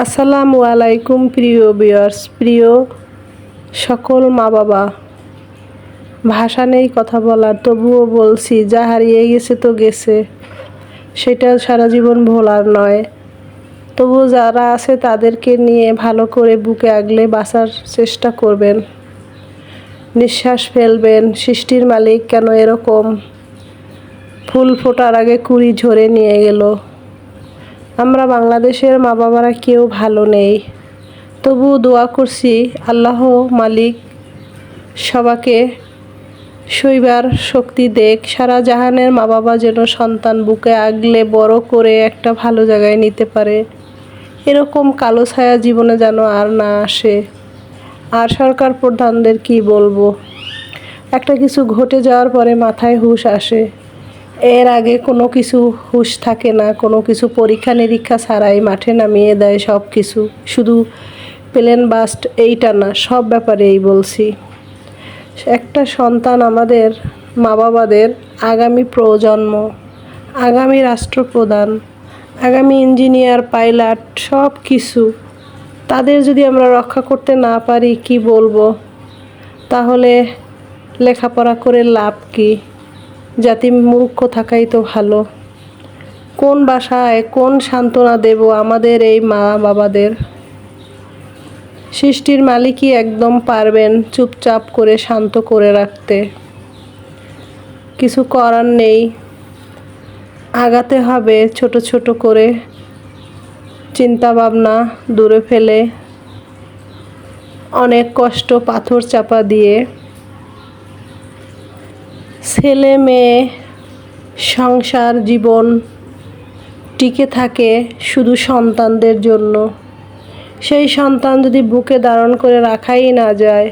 আসসালামু আলাইকুম প্রিয় বিয়ার্স প্রিয় সকল মা বাবা ভাষা নেই, কথা বলার তবুও বলছি, যা হারিয়ে গেছে তো গেছে। সেটা সারা জীবন ভোলার নয়। তবু যারা আছে তাদেরকে নিয়ে ভালো করে বুকে আগলে বাঁচার চেষ্টা করবেন। নিঃশ্বাস ফেলবেন, সৃষ্টির মালিক কেন এরকম? ফুল ফোটার আগে কুড়ি ঝরে নিয়ে গেল। আমরা বাংলাদেশের মা বাবারা কেউ ভালো নেই। তবু দোয়া করছি আল্লাহ মালিক সবাকে শৈবার শক্তি দেখ। সারা জাহানের মা বাবা যেন সন্তান বুকে আগলে বড় করে একটা ভালো জায়গায় নিতে পারে। এরকম কালো ছায়া জীবনে যেন আর না আসে। আর সরকার প্রধানদের কি বলব? একটা কিছু ঘটে যাওয়ার পরে মাথায় হুঁশ আসে। এর আগে কোনো কিছু হুঁশ থাকে না, কোনো কিছু পরীক্ষা নিরীক্ষা ছাড়াই মাঠে নামিয়ে দেয় সব কিছু। শুধু প্লেন বাস্ট এইটা না, সব ব্যাপারেই বলছি। একটা সন্তান আমাদের মা বাবাদের আগামী প্রজন্ম, আগামী রাষ্ট্রপ্রধান, আগামী ইঞ্জিনিয়ার, পাইলট, সব কিছু তাদের যদি আমরা রক্ষা করতে না পারি, কি বলব? তাহলে লেখাপড়া করে লাভ কি? জাতি মূর্খ থাকাই তো ভালো। কোন বাসায় কোন সান্ত্বনা দেব আমাদের এই মা বাবাদের? সৃষ্টির মালিকই একদম পারবেন চুপচাপ করে শান্ত করে রাখতে। কিছু করার নেই। আগাতে হবে ছোট ছোট করে। চিন্তা ভাবনা দূরে ফেলে। অনেক কষ্ট পাথর চাপা দিয়ে। ছেলে মেয়ে, সংসার, জীবন টিকে থাকে শুধু সন্তানদের জন্য। সেই সন্তান যদি বুকে ধারণ করে রাখাই না যায়,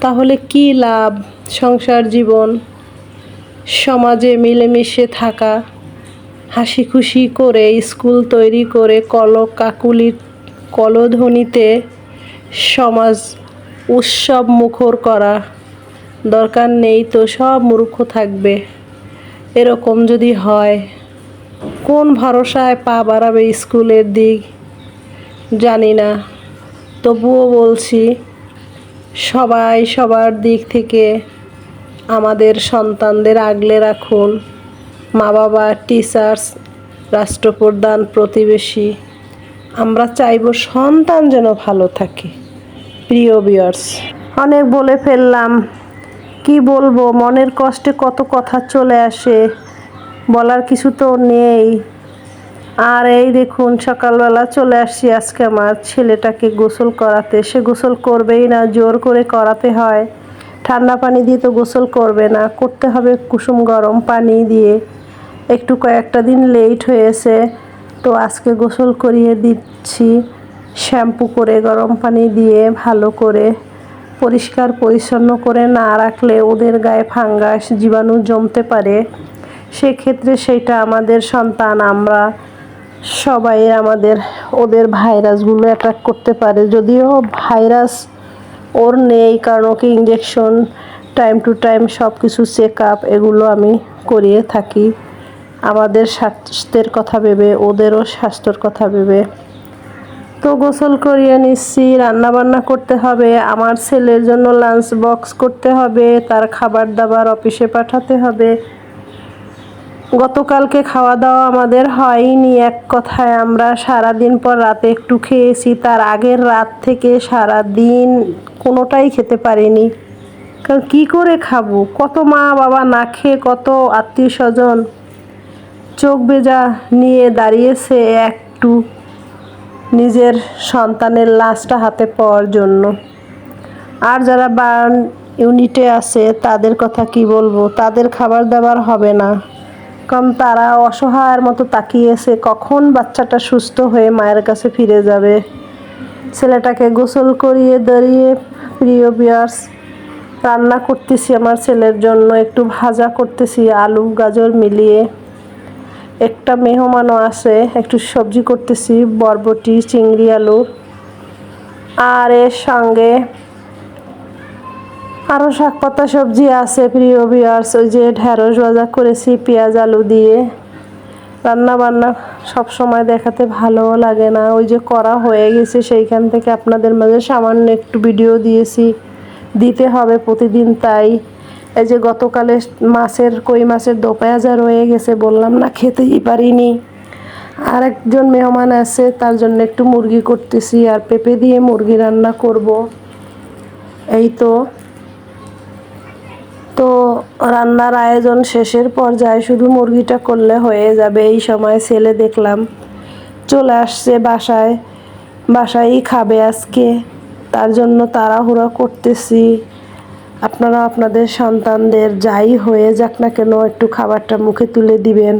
তাহলে কি লাভ সংসার, জীবন? সমাজে মিলেমিশে থাকা হাসি খুশি করে স্কুল তৈরি করে কল কাকুলির কলধ্বনিতে সমাজ উৎসব মুখর করা। দরকার নেই তো সব মূর্খ থাকবে। এরকম যদি হয়, কোন ভরসায় পা বাড়াবে স্কুলের দিক? জানি না। তবুও বলছি, সবাই সবার দিক থেকে আমাদের সন্তানদের আগলে রাখুন। মা বাবা টিচার্স, রাষ্ট্রপ্রধান, প্রতিবেশী, আমরা চাইব সন্তান যেন ভালো থাকে। প্রিয় বিয়ার্স অনেক বলে ফেললাম। কি বলব? মনের কষ্টে কত কথা চলে আসে, বলার কিছু তো নেই। আর এই দেখুন, সকালবেলা চলে আসছি আজকে আমার ছেলেটাকে গোসল করাতে। সে গোসল করবেই না, জোর করে করাতে হয়। ঠান্ডা পানি দিয়ে তো গোসল করবে না, করতে হবে কুসুম গরম পানি দিয়ে। একটু কয়েকটা দিন লেট হয়েছে, তো আজকে গোসল করিয়ে দিচ্ছি, শ্যাম্পু করে, গরম পানি দিয়ে, ভালো করে। পরিষ্কার পরিচ্ছন্ন করে না রাখলে ওদের গায়ে ফাঙ্গাস জীবাণু জমতে পারে। সেক্ষেত্রে সেইটা আমাদের সন্তান, আমরা সবাই আমাদের, ওদের ভাইরাসগুলো অ্যাট্রাক্ট করতে পারে। যদিও ভাইরাস ওর নেই, কারণ ওকে ইঞ্জেকশন টাইম টু টাইম সব কিছু চেক আপ এগুলো আমি করিয়ে থাকি। আমাদের স্বাস্থ্যের কথা ভেবে, ওদেরও স্বাস্থ্যর কথা ভেবে। তো গোসল করিয়ে নিচ্ছি, রান্নাবান্না করতে হবে, আমার ছেলের জন্য লাঞ্চ বক্স করতে হবে, তার খাবার দাবার অফিসে পাঠাতে হবে। গতকালকে খাওয়া দাওয়া আমাদের হয়নি, এক কথায় আমরা সারা দিন পর রাতে একটু খেয়েছি, তার আগের রাত থেকে সারা দিন কোনোটাই খেতে পারিনি। কারণ কী করে খাব? কত মা বাবা না খেয়ে কত আত্মীয় স্বজন চোখ বেজা নিয়ে দাঁড়িয়েছে একটু। নিজের সন্তানের লাশটা হাতে পাওয়ার জন্য। আর যারা বার্ন ইউনিটে আছে, তাদের কথা কি বলব? তাদের খাবার দাবার হবে না। কারণ তারা অসহায়ের মতো তাকিয়েছে, কখন বাচ্চাটা সুস্থ হয়ে মায়ের কাছে ফিরে যাবে? ছেলেটাকে গোসল করিয়ে দাঁড়িয়ে, প্রিয় বিয়ার্স, রান্না করতেছি আমার ছেলের জন্য, একটু ভাজা করতেছি, আলু, গাজর মিলিয়ে। একটা মেহমানও আছে, একটু সবজি করতেছি, বরবটি, চিংড়ি আলুর আর এর সঙ্গে আরও শাক পাতা সবজি আছে, প্রিয় বিয়ার্স ওই যে ঢ্যাঁড়স ভাজা করেছি, পেঁয়াজ, আলু দিয়ে। রান্না বান্না সব সময় দেখাতে ভালোও লাগে না। ওই যে করা হয়ে গেছে, সেইখান থেকে আপনাদের মাঝে সামান্য একটু ভিডিও দিয়েছি। দিতে হবে প্রতিদিন, তাই এই যে গতকালে মাছের, কই মাছের দোপায়াজা রয়ে গেছে, বললাম না, খেতেই পারিনি। আর একজন মেহমান আছে, তার জন্য একটু মুরগি করতেছি, আর পেঁপে দিয়ে মুরগি রান্না করব। এই তো। তো রান্নার আয়োজন শেষের পর্যায়ে শুধু মুরগিটা করলে হয়ে যাবে, এই সময় ছেলে দেখলাম চলে আসছে বাসায়। বাসায়ই খাবে আজকে, তার জন্য তাড়াহুড়া করতেছি। আপনারা আপনাদের সন্তানদের যাই হয়ে যাক না কেন, একটু খাবারটা মুখে তুলে দিবেন।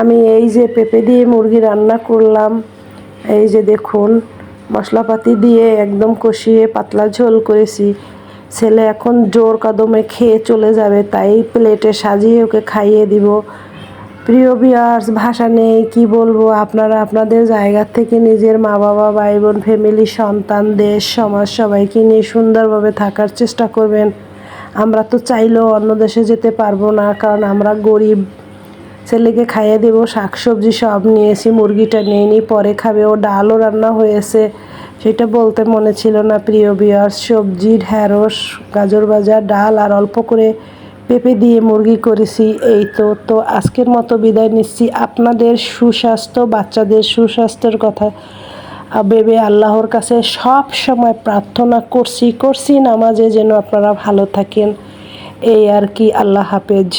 আমি এই যে পেঁপে দিয়ে মুরগি রান্না করলাম, এই যে দেখুন, মশলাপাতি দিয়ে একদম কষিয়ে পাতলা ঝোল করেছি। ছেলে এখন জোর কদমে খেয়ে চলে যাবে, তাই প্লেটে সাজিয়ে ওকে খাইয়ে দিব। প্রিয় বিয়ার্স ভাষা নেই, কি বলব? আপনারা আপনাদের জায়গা থেকে নিজের মা বাবা ভাই বোন ফ্যামিলি সন্তান, দেশ, সমাজ সবাইকে নিয়ে সুন্দরভাবে থাকার চেষ্টা করবেন। আমরা তো চাইলেও অন্য দেশে যেতে পারব না, কারণ আমরা গরিব। ছেলেকে খাইয়ে দেবো, শাকসবজি সব নিয়েছি, মুরগিটা নিয়ে নিই পরে খাবে ও, ডালও রান্না হয়েছে। সেটা বলতে মনে ছিল না, প্রিয় বিয়ার সবজি ঢ্যাঁড়স, গাজর ভাজা, ডাল, আর অল্প করে পেঁপে দিয়ে মুরগি করেছি, এই তো তো আজকের মতো বিদায় নিচ্ছি। আপনাদের সুস্বাস্থ্য, বাচ্চাদের সুস্বাস্থ্যের কথা ভেবে আল্লাহর কাছে সব সময় প্রার্থনা করছি করছি নামাজে যেন আপনারা ভালো থাকেন। এই আর কি, আল্লাহ হাফেজ।